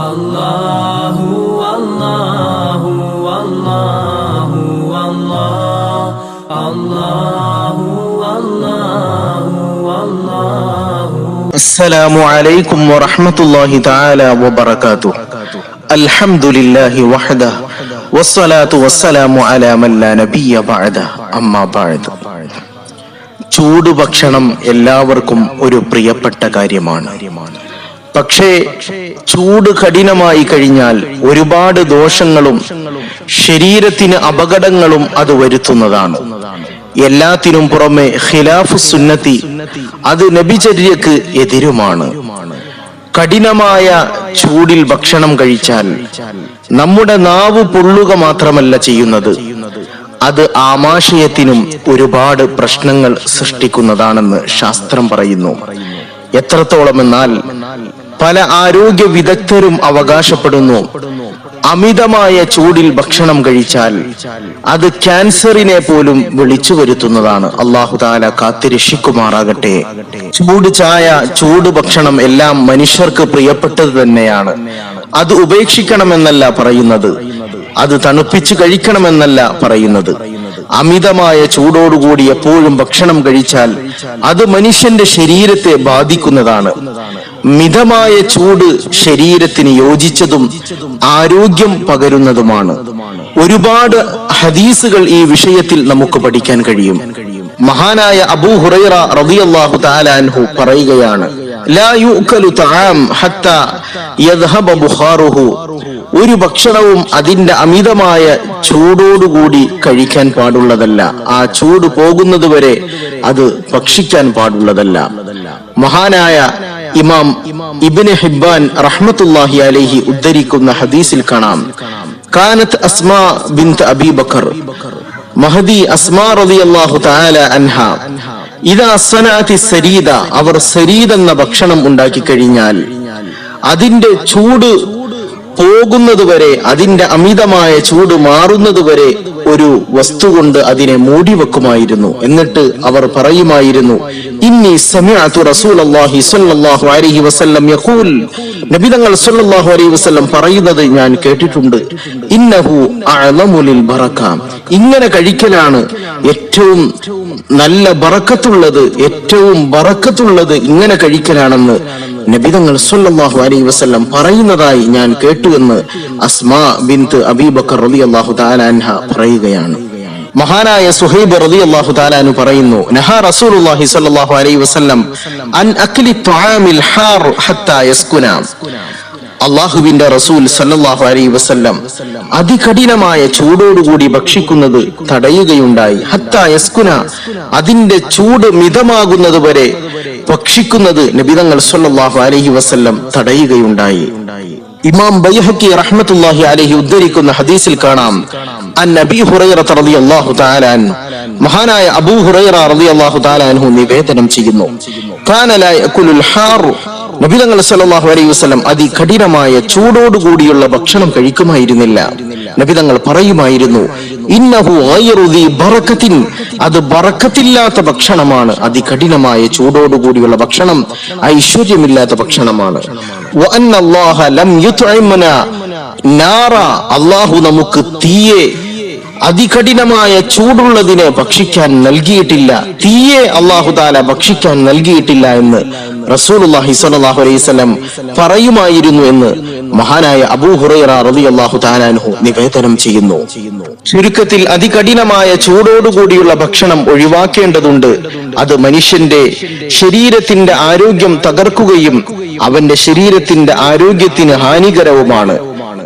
അല്ലാഹു അല്ലാഹു അല്ലാഹു അല്ലാഹു അല്ലാഹു അസ്സലാമു അലൈക്കും വറഹ്മത്തുള്ളാഹി തആല വബറകാതുഹു അൽഹംദുലില്ലാഹി വഹദഹ വസ്സലാത്തു വസ്സലാമു അലാ മൻ നബിയ ബഅദ അമ്മാ ബഅദ ചൂടുഭക്ഷണം എല്ലാവർക്കും ഒരു പ്രിയപ്പെട്ട കാര്യമാണ്. പക്ഷേ ചൂട് കഠിനമായി കഴിഞ്ഞാൽ ഒരുപാട് ദോഷങ്ങളും ശരീരത്തിന് അപകടങ്ങളും അത് വരുത്തുന്നതാണ്. എല്ലാത്തിനും പുറമെ ഖിലാഫ് സുന്നത്തി അത് നബിചര്യക്ക് എതിരുമാണ്. കഠിനമായ ചൂടിൽ ഭക്ഷണം കഴിച്ചാൽ നമ്മുടെ നാവ് പൊള്ളുക മാത്രമല്ല ചെയ്യുന്നത്. അത് ആമാശയത്തിനും ഒരുപാട് പ്രശ്നങ്ങൾ സൃഷ്ടിക്കുന്നതാണെന്ന് ശാസ്ത്രം പറയുന്നു. എത്രത്തോളം എന്നാൽ പല ആരോഗ്യ വിദഗ്ധരും അവകാശപ്പെടുന്നു. അമിതമായ ചൂടിൽ ഭക്ഷണം കഴിച്ചാൽ അത് ക്യാൻസറിനെ പോലും വിളിച്ചു വരുത്തുന്നതാണ്. അള്ളാഹു താല കാത്തിരക്ഷിക്കുമാറാകട്ടെ ചൂട് ചായ ചൂട് ഭക്ഷണം എല്ലാം മനുഷ്യർക്ക് പ്രിയപ്പെട്ടത് തന്നെയാണ്. അത് ഉപേക്ഷിക്കണമെന്നല്ല പറയുന്നത്. അത് തണുപ്പിച്ച് കഴിക്കണമെന്നല്ല പറയുന്നത്. അമിതമായ ചൂടോടുകൂടി എപ്പോഴും ഭക്ഷണം കഴിച്ചാൽ അത് മനുഷ്യന്റെ ശരീരത്തെ ബാധിക്കുന്നതാണ്. മിതമായ ചൂട് ശരീരത്തിന് യോജിച്ചതും ആരോഗ്യം പകരുന്നതുമാണ്. ഒരുപാട് ഹദീസുകൾ ഈ വിഷയത്തിൽ നമുക്ക് പഠിക്കാൻ കഴിയും. മഹാനായ അബൂ ഹുറൈറ റളിയല്ലാഹു തആല അൻഹു പറയുകയാണ് ഒരു ഭക്ഷണവും അതിന്റെ അമിതമായ ചൂടോടുകൂടി കഴിക്കാൻ പാടുള്ളതല്ല. ആ ചൂട് പോകുന്നതുവരെ അത് ഭക്ഷിക്കാൻ പാടുള്ളതല്ല. മഹാനായ ഇമാം ഇബിന് ഹിബാൻ റഹ്മത്തുല്ലാഹി അലൈഹി ഉദ്ധരിക്കുന്ന ഹദീസിൽ കാണാം. കാനത്ത് അസ്മാ ബിൻത് അബി ബക്കർ മഹദി അസ്മാ റളിയല്ലാഹു തആല അൻഹ ഇതാ സനഅതി സരീദ അവർ സരീദ് എന്ന ഭക്ഷണം ഉണ്ടാക്കി കഴിഞ്ഞാൽ അതിന്റെ ചൂട് പോകുന്നതുവരെ അതിന്റെ അമിതമായ ചൂട് മാറുന്നത് വരെ ഒരു വസ്തു കൊണ്ട് അതിനെ മൂടി വെക്കുമായിരുന്നു. എന്നിട്ട് അവർ പറയുമായിരുന്നു ഇന്നി സമിഅതു റസൂലല്ലാഹി സ്വല്ലല്ലാഹു അലൈഹി വസല്ലം യഖൂൽ. നബി തങ്ങൾ സ്വല്ലല്ലാഹു അലൈഹി വസല്ലം പറയുന്നത് ഞാൻ കേട്ടിട്ടുണ്ട്. ഇന്നഹു ബറക ഇങ്ങനെ കഴിക്കലാണ് ഏറ്റവും നല്ല ബറക്കത്തുള്ളത് ഏറ്റവും ബറക്കത്തുള്ളത് ഇങ്ങനെ കഴിക്കലാണെന്ന് നബിതങ്ങൾ സല്ലല്ലാഹു അലൈഹി വസല്ലം പറയുന്നതായി ഞാൻ കേട്ടുവെന്ന് അസ്മാ ബിൻത് അബീബക്കർ റളിയല്ലാഹു തആല അൻഹ പറയുകയാണ്. മഹാനായ സുഹൈബ് റളിയല്ലാഹു തആല അൻഹു പറയുന്നു നഹ റസൂലുള്ളാഹി സ്വല്ലല്ലാഹു അലൈഹി വസല്ലം അൻ അക്ലി തുആമിൽ ഹാർ ഹത്താ യസ്കുന. അള്ളാഹുവിന്റെ റസൂൽ സല്ലല്ലാഹു അലൈഹി വസല്ലം അതികഠിനമായ ചൂടോടുകൂടി ഭക്ഷിക്കുന്നത് തടയുകയുണ്ടായി. ഹത്ത യസ്കുന അതിന്റെ ചൂട് മിതമാകുന്നത് വരെ ഭക്ഷിക്കുന്നത് നബിതങ്ങൾ സല്ലല്ലാഹു അലഹി വസ്ല്ലം തടയുകയുണ്ടായി. ഇമാം ബൈഹക്കി റഹ്മത്തുള്ളാഹി അലൈഹി ഉദ്ധരിക്കുന്ന ഹദീസിൽ കാണാം നബി മഹാനായ അബൂ ഹുറൈറ റളിയല്ലാഹു തആല അൻഹു നിവേദനം ചെയ്യുന്നു. കാന ലാ യഅകുലുൽ ഹാറു നബിതങ്ങൾ സല്ലല്ലാഹു അലൈഹി വസല്ലം അതികഠിനമായ ചൂടോടുകൂടിയുള്ള ഭക്ഷണം കഴിക്കുമായിരുന്നില്ല. നബിതങ്ങൾ പറയുമായിരുന്നു ഇന്നഹു ദി ബറക്കത്തിൻ. അത് ബറക്കത്തില്ലാത്ത ഭക്ഷണമാണ്. അതികഠിനമായ ചൂടോടുകൂടിയുള്ള ഭക്ഷണം ഐശ്വര്യമില്ലാത്ത ഭക്ഷണമാണ്. അള്ളാഹു നമുക്ക് തീയെ അതികഠിനമായ ചൂടുള്ളതിനെ ഭക്ഷിക്കാൻ നൽകിയിട്ടില്ല. തീയെ അള്ളാഹുദാല ഭക്ഷിക്കാൻ നൽകിയിട്ടില്ല എന്ന് റസൂലുള്ളാഹി സ്വല്ലല്ലാഹു അലൈഹി വസല്ലം പറയുമായിരുന്നു എന്ന് മഹാനായ അബൂ ഹുറൈറ റളിയല്ലാഹു തആല അൻഹു നിവേദനം ചെയ്യുന്നു. ചുരുക്കത്തിൽ അതികഠിനമായ ചൂടോടുകൂടിയുള്ള ഭക്ഷണം ഒഴിവാക്കേണ്ടതുണ്ട്. അത് മനുഷ്യന്റെ ശരീരത്തിന്റെ ആരോഗ്യം തകർക്കുകയും അവന്റെ ശരീരത്തിന്റെ ആരോഗ്യത്തിന് ഹാനികരവുമാണ്.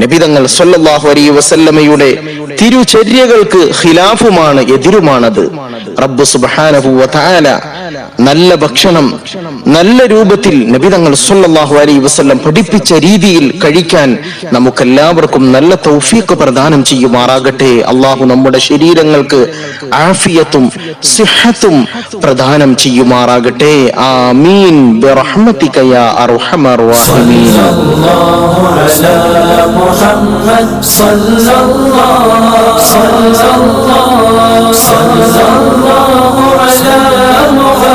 നബിതങ്ങൾ സല്ലല്ലാഹു അലൈഹി വസല്ലമയുടെ തിരുചര്യകൾക്ക് ഖിലാഫുമാണ് എതിരുമാണത്. റബ്ബു സുബ്ഹാനഹു വ തആല നല്ല ഭക്ഷണം നല്ല രൂപത്തിൽ നബിതങ്ങൾ സല്ലല്ലാഹു അലൈഹി വസല്ലം പഠിപ്പിച്ച രീതിയിൽ കഴിക്കാൻ നമുക്കെല്ലാവർക്കും നല്ല തൗഫീഖ് പ്രദാനം ചെയ്യുമാറാകട്ടെ അള്ളാഹു നമ്മുടെ ശരീരങ്ങൾക്ക് ആഫിയത്തും സിഹത്തും പ്രദാനം ചെയ്യുമാറാകട്ടെ ആമീൻ ബിറഹ്മതിക യാ അർഹമർ റഹീമീൻ محمد صلى الله صلى الله صلى الله على محمد